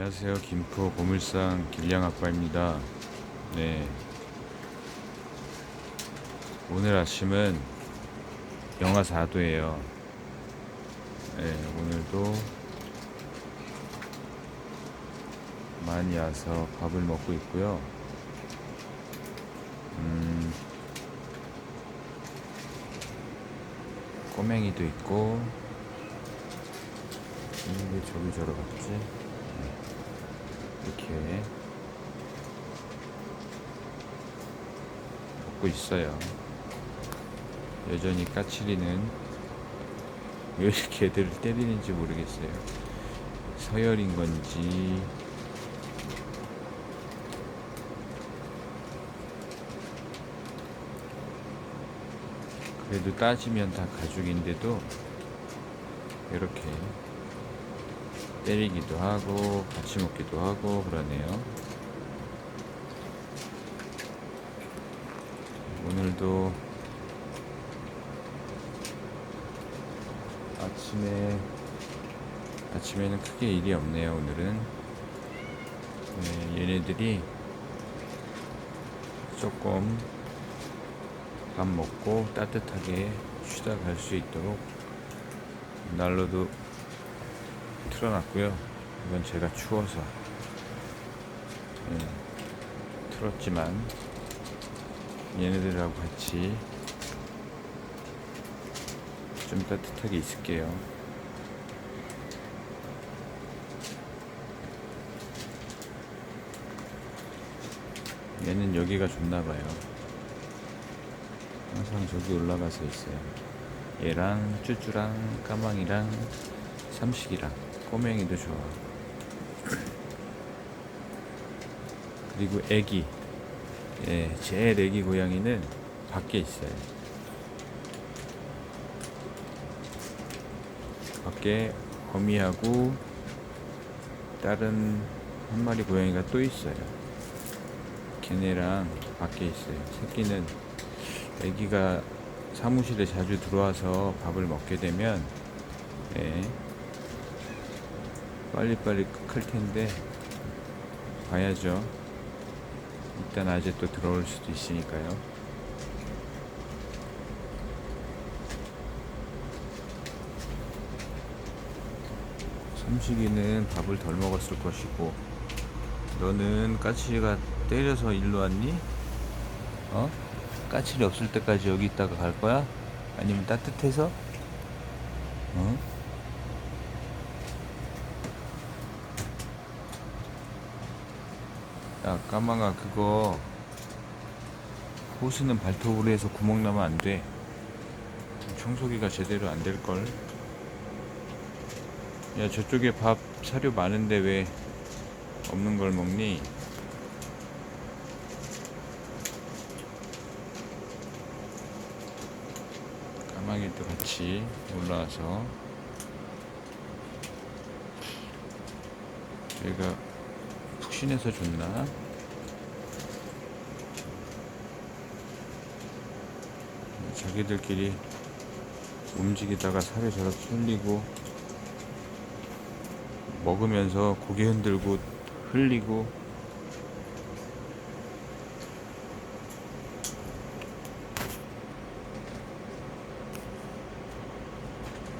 안녕하세요. 김포 보물상 길량 아빠입니다. 네. 오늘 아침은 영하 4도예요. 네, 오늘도 많이 와서 밥을 먹고 있고요. 음, 꼬맹이도 있고, 음, 왜 저기 저러 갔지? 이렇게 먹고 있어요. 여전히 까칠이는 왜 이렇게 애들을 때리는지 모르겠어요. 서열인 건지 그래도 따지면 다 가족인데도 이렇게 때리기도 하고 같이 먹기도 하고 그러네요. 오늘도 아침에 아침에는 크게 일이 없네요. 오늘은 네, 얘네들이 조금 밥 먹고 따뜻하게 쉬다 갈 수 있도록 난로도 틀어놨고요. 이건 제가 추워서 예, 틀었지만 얘네들하고 같이 좀 따뜻하게 있을게요. 얘는 여기가 좋나봐요. 항상 저기 올라가서 있어요. 얘랑 쭈쭈랑 까망이랑 삼식이랑 꼬맹이도 좋아. 그리고 애기. 예, 제일 애기 고양이는 밖에 있어요. 밖에 거미하고 다른 한 마리 고양이가 또 있어요. 걔네랑 밖에 있어요. 새끼는 애기가 사무실에 자주 들어와서 밥을 먹게 되면 예, 빨리빨리 클 텐데 봐야죠. 일단 아재 또 들어올 수도 있으니까요. 삼식이는 밥을 덜 먹었을 것이고 너는 까칠이가 때려서 일로 왔니? 어? 까칠이 없을 때까지 여기 있다가 갈 거야? 아니면 따뜻해서? 어? 야 까망아 그거 호스는 발톱으로 해서 구멍 나면 안 돼. 청소기가 제대로 안 될 걸. 야 저쪽에 밥 사료 많은데 왜 없는 걸 먹니? 까마귀도 같이 올라와서 얘가 푹신해서 좋나? 자기들끼리 움직이다가 살에 저렇게 흘리고 먹으면서 고개 흔들고 흘리고